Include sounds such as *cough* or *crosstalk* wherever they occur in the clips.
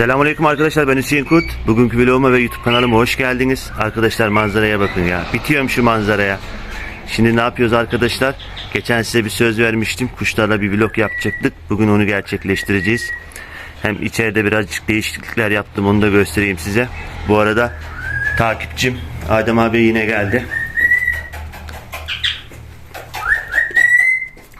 Selamünaleyküm arkadaşlar ben Hüseyin Kurt. Bugünkü vloguma ve YouTube kanalıma hoş geldiniz. Arkadaşlar manzaraya bakın ya. Bitiyorum şu manzaraya. Şimdi ne yapıyoruz arkadaşlar? Geçen size bir söz vermiştim. Kuşlarla bir vlog yapacaktık. Bugün onu gerçekleştireceğiz. Hem içeride birazcık değişiklikler yaptım. Onu da göstereyim size. Bu arada takipçim Adem abi yine geldi.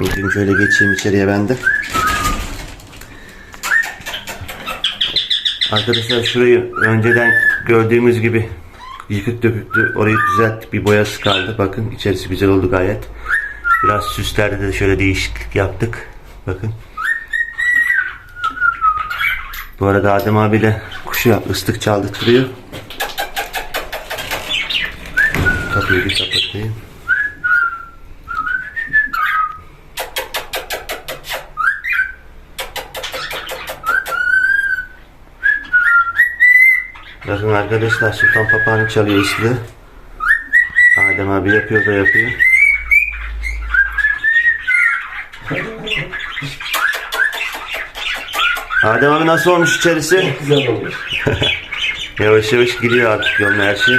Bugün şöyle geçeyim içeriye ben de. Arkadaşlar şurayı önceden gördüğümüz gibi yıkık döküktü. Orayı düzelttik. Bir boyası kaldı. Bakın içerisi güzel oldu gayet. Biraz süslerde de şöyle değişiklik yaptık. Bakın. Bu arada Adem abiyle kuşu ıslık çaldırtıyor. Kapıyı bir kapatayım. Bakın arkadaşlar Sultan Papağan'ı çalıyor ismi. Adem abi yapıyor da yapıyor. Adem abi nasıl olmuş içerisi? Güzel olmuş. *laughs* Yavaş yavaş gidiyor artık yolun her şey.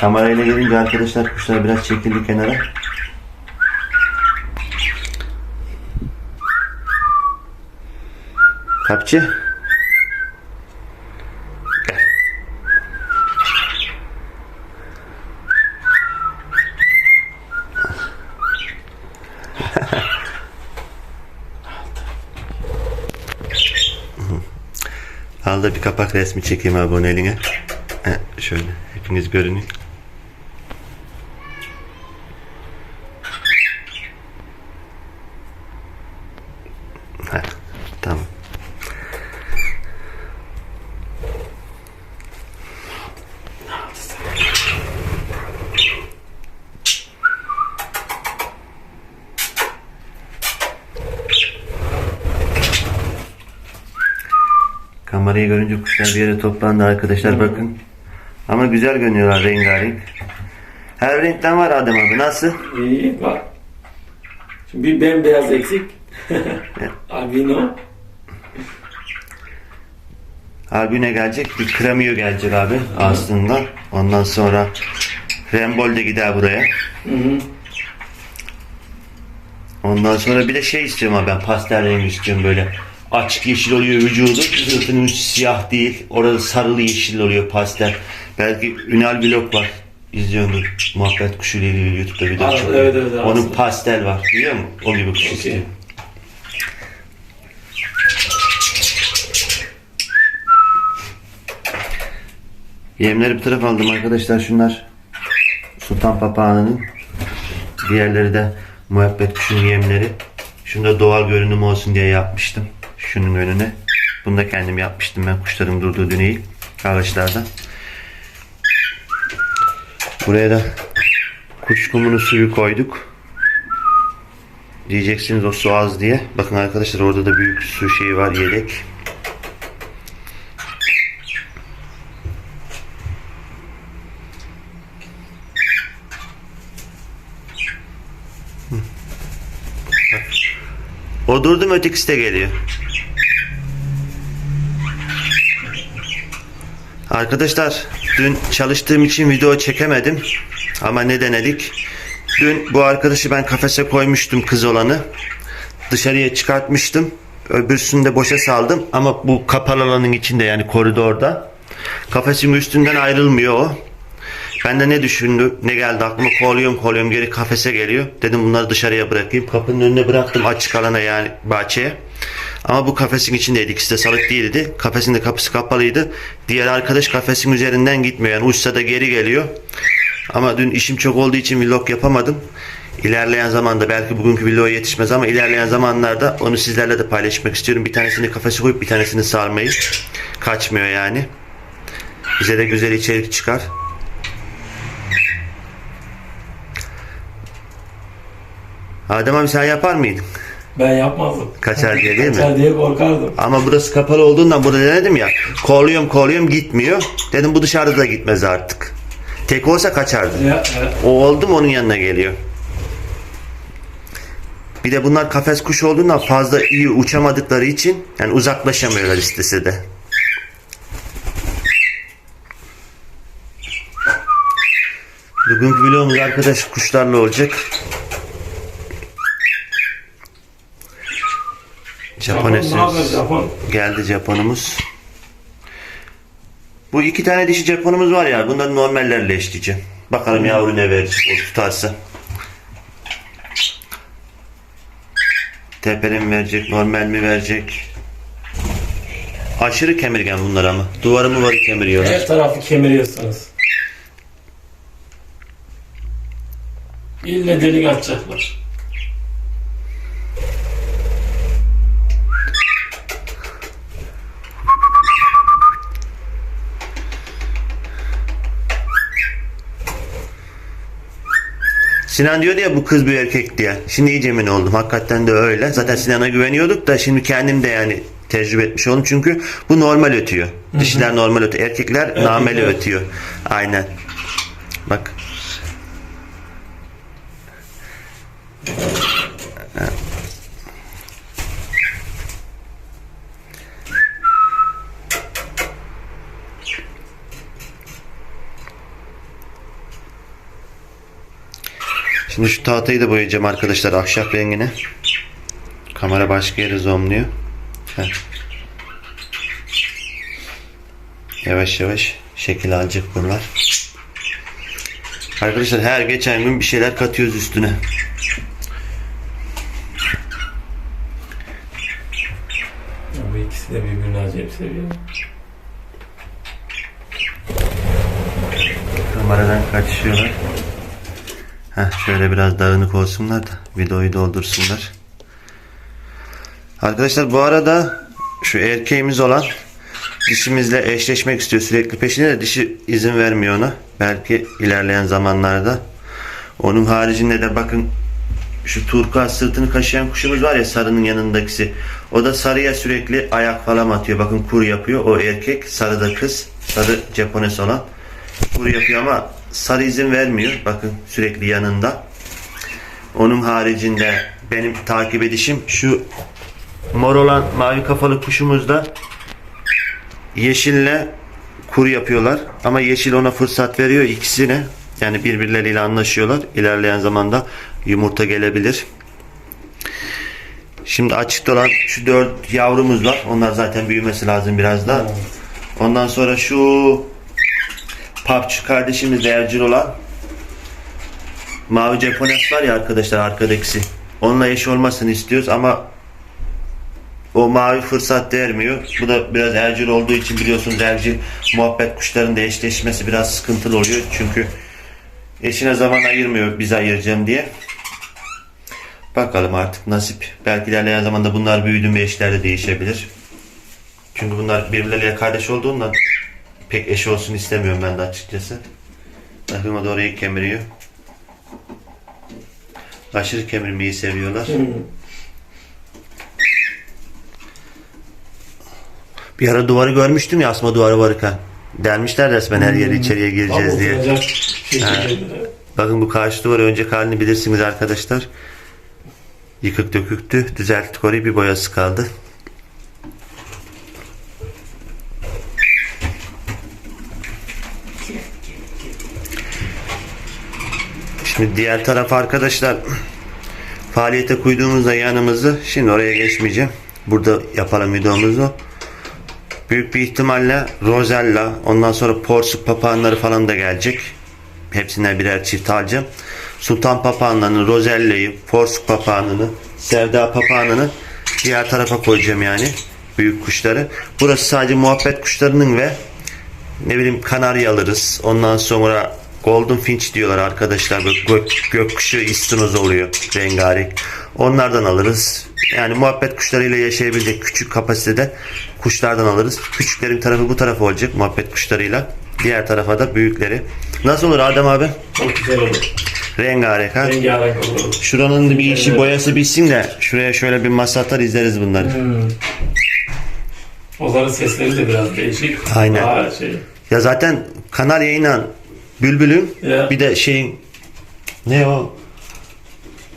Kamerayla gelince arkadaşlar kuşlar biraz çekildi kenara. Kapçı. Gel. Al da bir kapak resmi çekeyim aboneline. Heh, şöyle hepiniz görünün. Heh, tamam. Kamerayı görünce kuşlar bir yere toplandı arkadaşlar bakın. Ama güzel görünüyorlar rengarenk. Her renkten var Adem abi nasıl? İyi bak. Şimdi bir bembeyaz eksik. *laughs* Albino. Albüne gelecek bir Cremio gelecek abi aslında. Ondan sonra Rembol de gider buraya. Hı hı. Ondan sonra bir de şey istiyorum abi ben pastel rengi istiyorum böyle. Açık yeşil oluyor vücudu. Sırtının siyah değil. Orada sarılı yeşil oluyor pastel. Belki Ünal Vlog var. İzliyordur. Muhabbet kuşu ile ilgili YouTube'da video Aa, çıkıyor. evet, evet, Onun aslında. pastel var. Biliyor musun? O gibi kuş istiyorum. Yemleri bir taraf aldım arkadaşlar. Şunlar Sultan Papağanı'nın. Diğerleri de muhabbet kuşun yemleri. Şunu da doğal görünüm olsun diye yapmıştım. Şunun önüne. Bunu da kendim yapmıştım ben kuşların durduğu düneyi. Ağaçlarda. Buraya da kuş kumunu suyu koyduk. Diyeceksiniz o su az diye. Bakın arkadaşlar orada da büyük su şeyi var yedek. O durdu mu ötekisi de geliyor. Arkadaşlar dün çalıştığım için video çekemedim. Ama ne denedik? Dün bu arkadaşı ben kafese koymuştum kız olanı. Dışarıya çıkartmıştım. Öbürsünü de boşa saldım. Ama bu kapalı alanın içinde yani koridorda. Kafesin üstünden ayrılmıyor o. Ben de ne düşündü, ne geldi aklıma kovalıyorum kovalıyorum geri kafese geliyor. Dedim bunları dışarıya bırakayım. Kapının önüne bıraktım açık alana yani bahçeye. Ama bu kafesin içindeydi. İkisi de salık değildi. Kafesin de kapısı kapalıydı. Diğer arkadaş kafesin üzerinden gitmiyor. Yani uçsa da geri geliyor. Ama dün işim çok olduğu için vlog yapamadım. İlerleyen zamanda belki bugünkü vloga yetişmez ama ilerleyen zamanlarda onu sizlerle de paylaşmak istiyorum. Bir tanesini kafese koyup bir tanesini sarmayı. Kaçmıyor yani. Bize de güzel içerik çıkar. Adem abi sen yapar mıydın? Ben yapmazdım. Kaçar diye değil mi? Kaçar diye korkardım. Ama burası kapalı olduğundan burada denedim ya. Kolluyorum kolluyorum gitmiyor. Dedim bu dışarıda da gitmez artık. Tek olsa kaçardı. Ya, ya. O oldu mu onun yanına geliyor. Bir de bunlar kafes kuşu olduğundan fazla iyi uçamadıkları için yani uzaklaşamıyorlar istese de. Bugünkü vlogumuz arkadaş kuşlarla olacak. Japon. Japon? Geldi Japonumuz. Bu iki tane dişi Japonumuz var ya. Bunları normallerle eşleyeceğim. Bakalım yavru ne verecek o tutarsa. Tepeli mi verecek, normal mi verecek? Aşırı kemirgen bunlar ama. Duvarı mı varı kemiriyorlar. Her tarafı kemiriyorsunuz. İlle delik açacaklar. Sinan diyordu ya bu kız bir erkek diye. Şimdi iyice emin oldum. Hakikaten de öyle. Zaten Sinan'a güveniyorduk da şimdi kendim de yani tecrübe etmiş oldum. Çünkü bu normal ötüyor. Dişiler normal ötüyor. Erkekler nameli evet. ötüyor. Aynen. Bak. Şimdi şu tahtayı da boyayacağım arkadaşlar ahşap rengine. Kamera başka yere zoomluyor. Heh. Yavaş yavaş şekil alacak bunlar. Arkadaşlar her geçen gün bir şeyler katıyoruz üstüne. Bu ikisi de birbirini acayip seviyor. Kameradan kaçışıyorlar. Heh, şöyle biraz dağınık olsunlar da videoyu doldursunlar. Arkadaşlar bu arada şu erkeğimiz olan dişimizle eşleşmek istiyor sürekli peşinde de dişi izin vermiyor ona. Belki ilerleyen zamanlarda. Onun haricinde de bakın şu turkuaz sırtını kaşıyan kuşumuz var ya sarının yanındakisi. O da sarıya sürekli ayak falan atıyor. Bakın kur yapıyor. O erkek sarı da kız. Sarı Japones olan. Kur yapıyor ama sarı izin vermiyor. Bakın sürekli yanında. Onun haricinde benim takip edişim şu mor olan mavi kafalı kuşumuz da yeşille kur yapıyorlar. Ama yeşil ona fırsat veriyor ikisine. Yani birbirleriyle anlaşıyorlar. İlerleyen zamanda yumurta gelebilir. Şimdi açıkta olan şu dört yavrumuz var. Onlar zaten büyümesi lazım biraz da. Ondan sonra şu papçı kardeşimiz de olan mavi Japones var ya arkadaşlar arkadakisi. Onunla eş olmasını istiyoruz ama o mavi fırsat vermiyor. Bu da biraz evcil olduğu için biliyorsunuz evcil muhabbet kuşlarının da eşleşmesi biraz sıkıntılı oluyor. Çünkü eşine zaman ayırmıyor biz ayıracağım diye. Bakalım artık nasip. Belki ilerleyen zamanda bunlar büyüdü mü eşler de değişebilir. Çünkü bunlar birbirleriyle kardeş olduğundan pek eş olsun istemiyorum ben de açıkçası. Bakın o da orayı kemiriyor. Aşırı kemirmeyi seviyorlar. Bir ara duvarı görmüştüm ya asma duvarı varken. Delmişler resmen her yeri içeriye gireceğiz Tam diye. oturacak şekilde. Bakın bu karşı duvarı önceki halini bilirsiniz arkadaşlar. Yıkık döküktü. Düzelttik orayı bir boyası kaldı. Şimdi diğer taraf arkadaşlar faaliyete koyduğumuzda yanımızı şimdi oraya geçmeyeceğim. Burada yapalım videomuzu. Büyük bir ihtimalle Rosella, ondan sonra porsuk papağanları falan da gelecek. Hepsinden birer çift alacağım. Sultan papağanlarını, Rosella'yı, porsuk papağanını, Sevda papağanını diğer tarafa koyacağım yani. Büyük kuşları. Burası sadece muhabbet kuşlarının ve ne bileyim kanarya alırız. Ondan sonra Golden Finch diyorlar arkadaşlar. Böyle gök, gökkuşu istinoz oluyor rengarenk. Onlardan alırız. Yani muhabbet kuşlarıyla yaşayabilecek küçük kapasitede kuşlardan alırız. Küçüklerin tarafı bu tarafa olacak muhabbet kuşlarıyla. Diğer tarafa da büyükleri. Nasıl olur Adem abi? Çok güzel olur. Rengarenk ha? Rengarenk olur. Şuranın da bir işi Evet. boyası bitsin de şuraya şöyle bir masa atar izleriz bunları. Hmm. Onların sesleri de biraz değişik. Aynen. Daha şey. Ya zaten kanarya inan bülbülün Ya. bir de şeyin ne o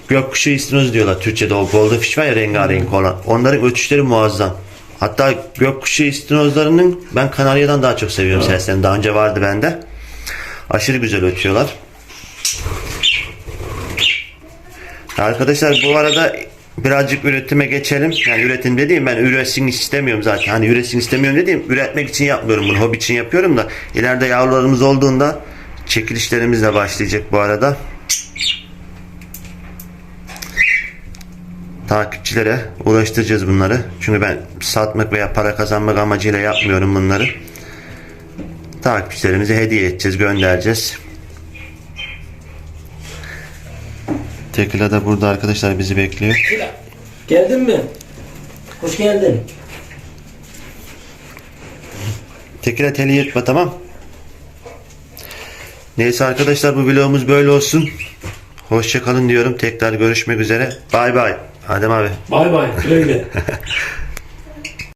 gökkuşu istinoz diyorlar Türkçe'de o goldfish var ya rengarenk olan. Onların ötüşleri muazzam. Hatta gökkuşu istinozlarının ben Kanarya'dan daha çok seviyorum seslerini. Daha önce vardı bende. Aşırı güzel ötüyorlar. Arkadaşlar bu arada birazcık üretime geçelim. Yani üretim dediğim ben üretsin istemiyorum zaten. Hani üretsin istemiyorum dediğim üretmek için yapmıyorum bunu. Hobi için yapıyorum da ileride yavrularımız olduğunda çekilişlerimiz de başlayacak bu arada. Takipçilere ulaştıracağız bunları. Çünkü ben satmak veya para kazanmak amacıyla yapmıyorum bunları. Takipçilerimize hediye edeceğiz, göndereceğiz. Tekila da burada arkadaşlar bizi bekliyor. Geldin mi? Hoş geldin. Tekila teli yırtma tamam. Neyse arkadaşlar bu vlogumuz böyle olsun. Hoşçakalın diyorum. Tekrar görüşmek üzere. Bay bay. Adem abi. Bay bay. Güle güle. *laughs*